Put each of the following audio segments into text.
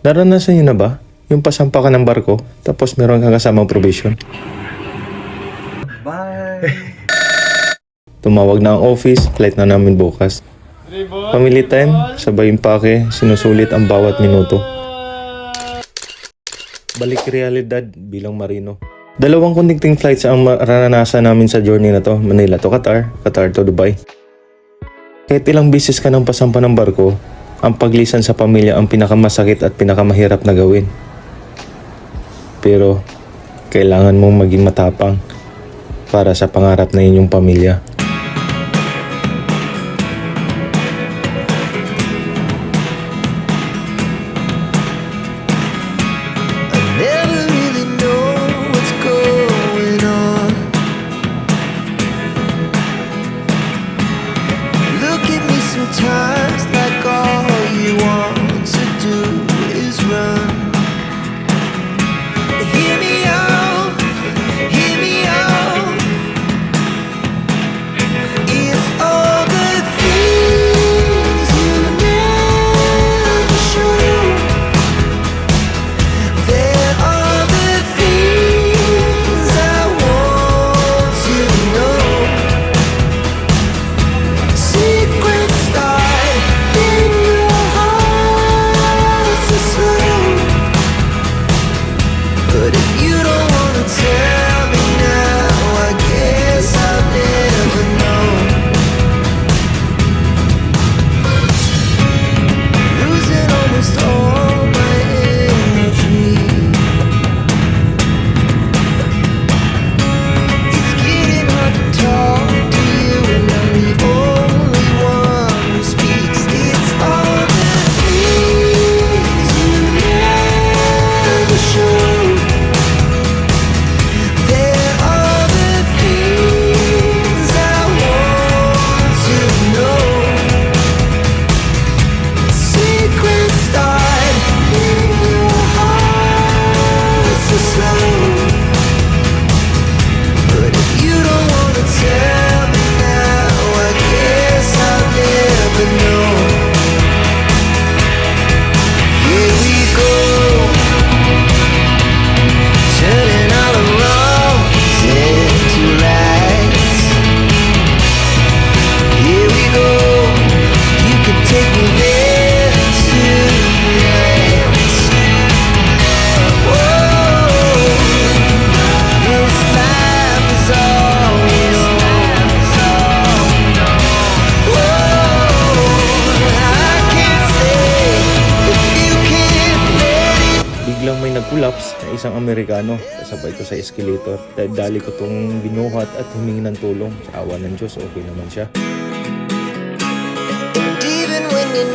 Naranasan niyo na ba? Yung pasampa ka ng barko, tapos meron kang kasamang provision. Bye! Tumawag na ang office, flight na namin bukas. Family time, sabay impake, sinusulit ang bawat minuto. Balik realidad bilang marino. Dalawang connecting flights ang maranasan namin sa journey na to. Manila to Qatar, Qatar to Dubai. Kahit ilang bisis ka ng pasampa ng barko, ang paglisan sa pamilya ang pinakamasakit at pinakamahirap na gawin. Pero, kailangan mong maging matapang para sa pangarap na inyong pamilya. Amerikano kasabay ko sa escalator. Dahil dali ko tong binuhat at humingi ng tulong. Sa awa ng Diyos, okay naman siya. And even when you're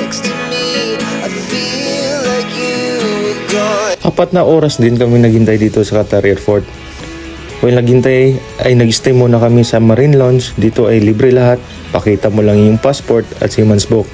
next to me, I feel like you were gone. Apat na oras din kami naghintay dito sa Qatar Airport. While naghintay ay nag-stay muna kami sa Marine Lounge. Dito ay libre lahat. Pakita mo lang yung passport at seaman's book.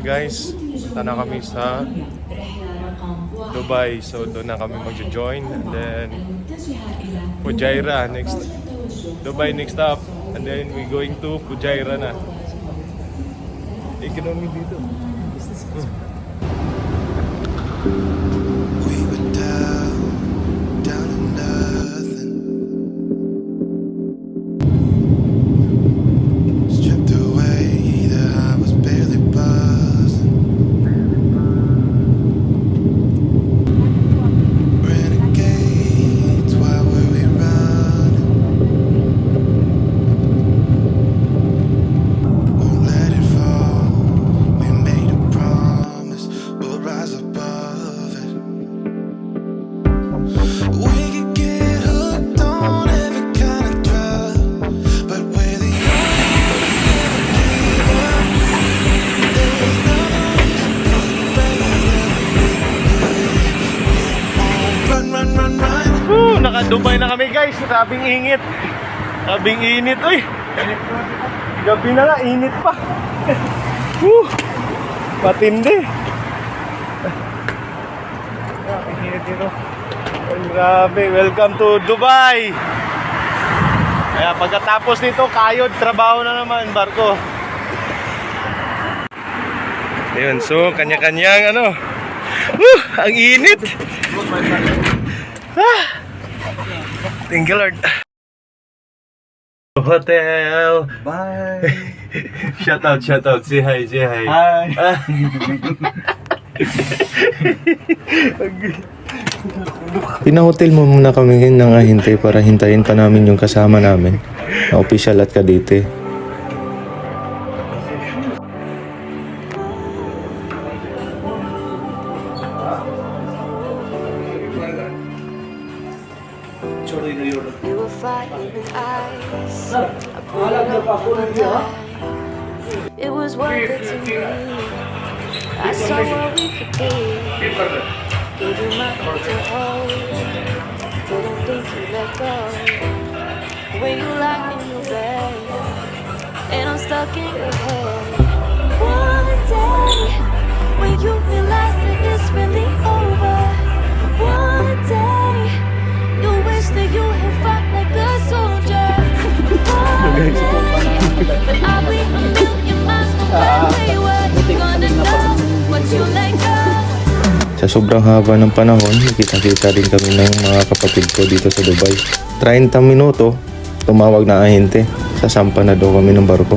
Guys, punta na kami sa Dubai. So doon na kami mag-join and then Fujairah next Dubai next stop and then we going to Fujairah na. Economy dito. We Naka-Dubai na kami guys. Grabing ingit. Grabing init. Uy! Gabi na nga, init pa. Woo! Matindi. Init dito. Grabe, welcome to Dubai. Kaya pagkatapos nito, kayod, trabaho na naman, barko. Ayun, so kanya-kanyang ano. Woo! Ang init! Thank you, Lord. Hotel. Bye. Shout out, shout out. Say hi, say hi. Hi. Pinahotel mo muna kami ng ahintay para hintayin pa namin yung kasama namin na official at kadite. I saw what we could be. Gave you my hand to hold. Didn't think you let go. When you lie in your bed, and I'm stuck in your head. One day, when you realize that it's really over. One day. You wish that you had fought like a soldier. One day, Sa sobrang haba ng panahon, nakita-kita din kami ng mga kapatid ko dito sa Dubai. 30 minuto, tumawag na ahente. Sasampa na daw kami ng barko.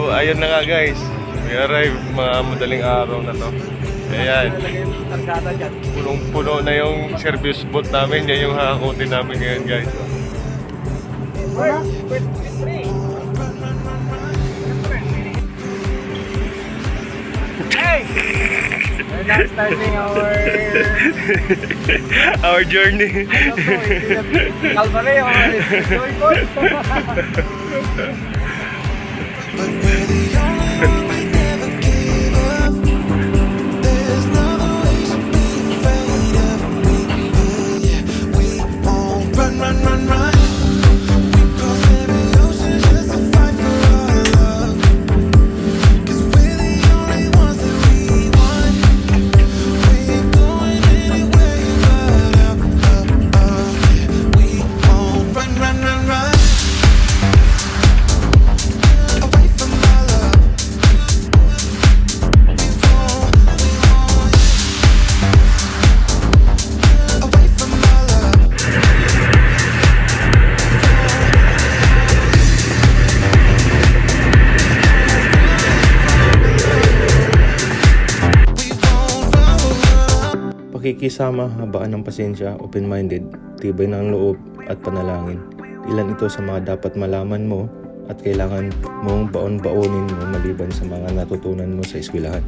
So, ayun na nga guys. We arrived mga madaling araw na to. Ayan. Punong-puno na yung service boat namin. Yan yung hakutin namin ngayon guys. Now starting our Our journey. Calvary or Joyful. But we're the pakikisama, habaan ng pasensya, open-minded, tibay ng loob at panalangin. Ilan ito sa mga dapat malaman mo at kailangan mong baon-baonin mo maliban sa mga natutunan mo sa eskwelahan.